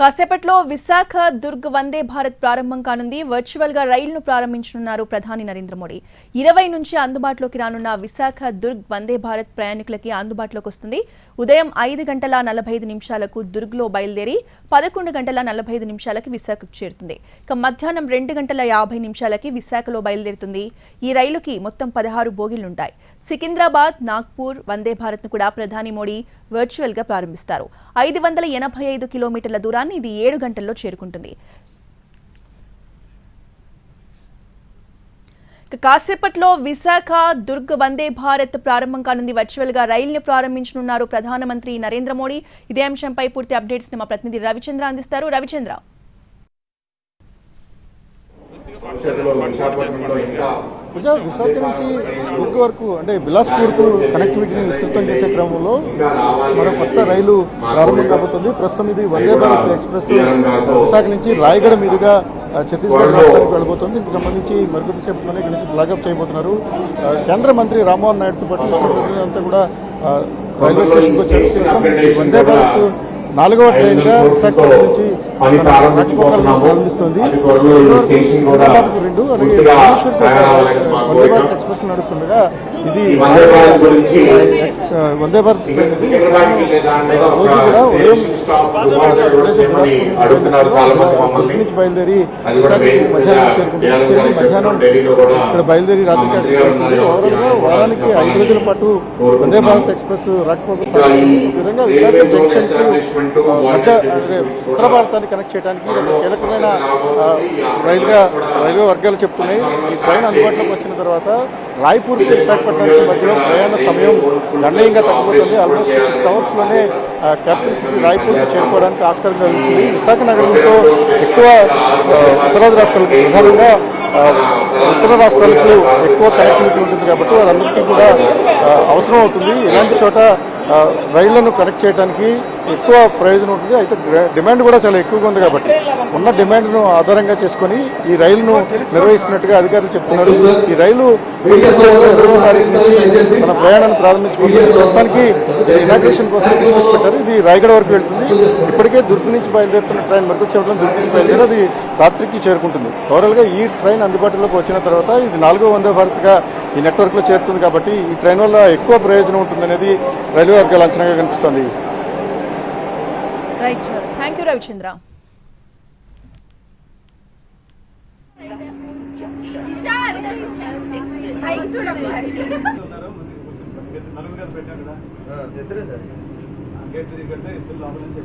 కాసేపట్లో విశాఖ దుర్గ్ వందే భారత్ ప్రారంభం కానుంది. వర్చువల్గా రైలును ప్రారంభించనున్నారు ప్రధాని నరేంద్ర మోడీ. ఇరవై నుంచి అందుబాటులోకి రానున్న విశాఖ దుర్గ్ వందే భారత్ ప్రయాణికులకి అందుబాటులోకి వస్తుంది. ఉదయం ఐదు గంటల నలభై ఐదు నిమిషాలకు దుర్గ్లో బయలుదేరి పదకొండు గంటల నలభై ఐదు నిమిషాలకి విశాఖకు చేరుతుంది. ఇక మధ్యాహ్నం రెండు గంటల యాభై నిమిషాలకి విశాఖలో బయలుదేరుతుంది. ఈ రైలుకి మొత్తం పదహారు బోగిలుంటాయి సికింద్రాబాద్ నాగ్పూర్ వందే భారత్ను కూడా ప్రధాని మోడీ వర్చువల్గా ప్రారంభిస్తారు. ఐదు వందల ఎనభై ఐదు కిలోమీటర్ల దూరాన్ని ఇది ఏడు గంటల్లో చేరుకుంటుంది. కాసేపట్లో విశాఖ దుర్గ్ వందే భారత్ ప్రారంభం కానుంది. వర్చువల్గా రైలుని ప్రారంభించనున్నారు ప్రధానమంత్రి నరేంద్ర మోడీ. ఇదే అంశంపై పూర్తి అప్డేట్స్ని మా ప్రతినిధి రవిచంద్ర అందిస్తారు. రవిచంద్ర. విశాఖ నుంచి దుర్గ్ వరకు అంటే బిలాస్పూర్కు కనెక్టివిటీని విస్తృతం చేసే క్రమంలో మరో కొత్త రైలు ప్రారంభం కాబోతుంది. ప్రస్తుతం ఇది వందే భారత్ ఎక్స్ప్రెస్. విశాఖ నుంచి రాయగడ మీదుగా ఛత్తీస్గఢ్ రాష్ట్రానికి వెళ్ళబోతుంది. దీనికి సంబంధించి మరికొద్ది సేపట్లోనే ఇక్కడ నుంచి ఫ్లాగప్ చేయబోతున్నారు. కేంద్ర మంత్రి రామ్మోహన్ నాయుడుతో పాటు మంత్రులంతా కూడా రైల్వే స్టేషన్కి వచ్చారు. వందే భారత్ నాలుగవ ట్రైన్గా విశాఖపట్నం నుంచి ప్రారంభిస్తుంది సికింద్రాబాద్కు రెండు అలాగే వందే భారత్ ఎక్స్ప్రెస్ నడుస్తుండగా ఇది వందే భారత్ రోజు కూడా ఉదయం నుంచి బయలుదేరి మధ్యాహ్నం చేరుకుంటుంది. మధ్యాహ్నం ఇక్కడ బయలుదేరి గా వారానికి ఐదు రోజుల పాటు వందే భారత్ ఎక్స్ప్రెస్ రాకపోకలు విధంగా విశాఖ జంక్షన్ మధ్య ఉత్తర భారతాన్ని కనెక్ట్ చేయడానికి కీలకమైన రైలుగా రైల్వే వర్గాలు చెప్తున్నాయి. ఈ ట్రైన్ అందుబాటులోకి వచ్చిన తర్వాత రాయ్పూర్ విశాఖపట్నానికి మధ్యలో ప్రయాణ సమయం గణనీయంగా తగ్గిపోతుంది ఆల్మోస్ట్ సిక్స్ అవర్స్లోనే క్యాపిటల్ సిటీ రాయ్పూర్ చేరుకోవడానికి ఆస్కారం కలుగుతుంది. విశాఖ నగరంతో ఎక్కువ ఉత్తరాది రాష్ట్రాలకు ప్రధానంగా ఉత్తర రాష్ట్రాలకు ఎక్కువ కనెక్టివిటీ ఉంటుంది కాబట్టి వాళ్ళందరికీ కూడా అవసరం అవుతుంది. ఇలాంటి చోట రైళ్ళను కనెక్ట్ చేయడానికి ఎక్కువ ప్రయోజనం ఉంటుంది. అయితే డిమాండ్ కూడా చాలా ఎక్కువగా ఉంది కాబట్టి ఉన్న డిమాండ్ను ఆధారంగా చేసుకొని ఈ రైలును నిర్వహిస్తున్నట్టుగా అధికారులు చెప్తున్నారు. ఈ రైలు ఇరవై తారీఖు నుంచి మన ప్రయాణాన్ని ప్రారంభించుకుంటుంది ప్రస్తుతానికి ఇనాగ్రేషన్ కోసం పెట్టారు. ఇది రాయగడ వరకు వెళ్తుంది. ఇప్పటికే దుర్గ్ నుంచి బయలుదేరుతున్న ట్రైన్ మరొక చెప్పడం దుర్గ్ నుంచి బయలుదేరి అది రాత్రికి చేరుకుంటుంది. ఓవరాల్గా ఈ ట్రైన్ అందుబాటులోకి వచ్చిన తర్వాత ఇది నాలుగో వందే భారత్గా ఈ నెట్వర్క్లో చేరుతుంది కాబట్టి ఈ ట్రైన్ వల్ల ఎక్కువ ప్రయోజనం ఉంటుందనేది రైల్వే వర్గాల అంచనాగా కనిపిస్తుంది. రైట్ థ్యాంక్ యూ రవిచంద్ర ఇద్దరే గేట్ తిరిగి పెడితే ఇద్దరు లోపల నుంచి